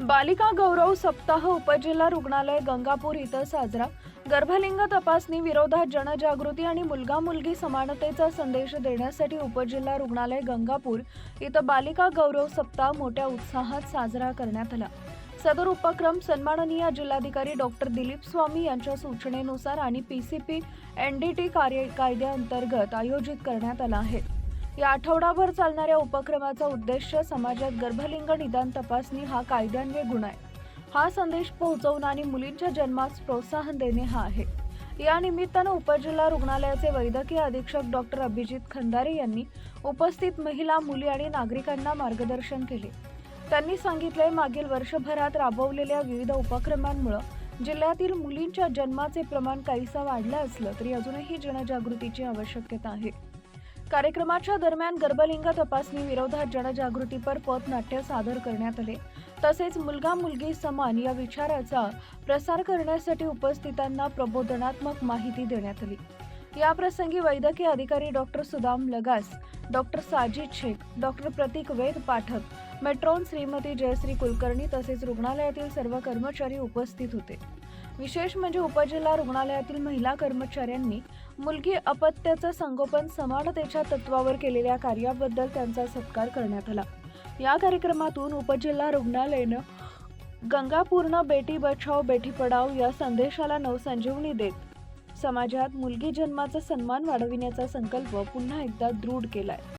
बालिका गौरव सप्ताह उपजिल्हा रुग्णालय गंगापूर इथं साजरा. गर्भलिंग तपासणी विरोधात जनजागृती आणि मुलगा मुलगी समानतेचा संदेश देण्यासाठी उपजिल्हा रुग्णालय गंगापूर इथं बालिका गौरव सप्ताह मोठ्या उत्साहात साजरा करण्यात आला. सदर उपक्रम सन्माननीय जिल्हाधिकारी डॉक्टर दिलीप स्वामी यांच्या सूचनेनुसार आणि P C P N D T कार्य कायद्याअंतर्गत आयोजित करण्यात आला आहे. या आठवडाभर चालणाऱ्या उपक्रमाचा उद्देश समाजात गर्भलिंग निदान तपासणी हा कायद्यान्वये गुन्हा आहे. हा संदेश पोहोचवून आणि मुलींच्या जन्मास प्रोत्साहन देणे हा आहे. या निमित्तानं उपजिल्हा रुग्णालयाचे वैद्यकीय अधीक्षक डॉक्टर अभिजित खंदारे यांनी उपस्थित महिला मुली आणि नागरिकांना मार्गदर्शन केले. त्यांनी सांगितले मागील वर्षभरात राबवलेल्या विविध उपक्रमांमुळे जिल्ह्यातील मुलींच्या जन्माचे प्रमाण काहीसा वाढलं असलं तरी अजूनही जनजागृतीची आवश्यकता आहे. कार्यक्रमाच्या दरम्यान गर्भलिंग तपासणी विरोधात जनजागृतीपर पथनाट्य सादर करण्यात आले. तसेच मुलगा मुलगी समान या विचाराचा प्रसार करण्यासाठी उपस्थितांना प्रबोधनात्मक माहिती देण्यात आली. याप्रसंगी वैद्यकीय अधिकारी doctor Sudam Lagas doctor Sajid Shaikh doctor Pratik Ved Pathak matron Shrimati Jayashree Kulkarni तसेच रुग्णालयातील सर्व कर्मचारी उपस्थित होते. विशेष म्हणजे उपजिल्हा रुग्णालयातील महिला कर्मचाऱ्यांनी मुलगी अपत्याचं संगोपन समानतेच्या तत्वावर केलेल्या कार्याबद्दल त्यांचा सत्कार करण्यात आला. या कार्यक्रमातून उपजिल्हा रुग्णालयानं गंगापूर्ण बेटी बचाव बेटी पडाव या संदेशाला नवसंजीवनी देत समाजात मुलगी जन्माचा सन्मान वाढविण्याचा संकल्प पुन्हा एकदा दृढ केलाय.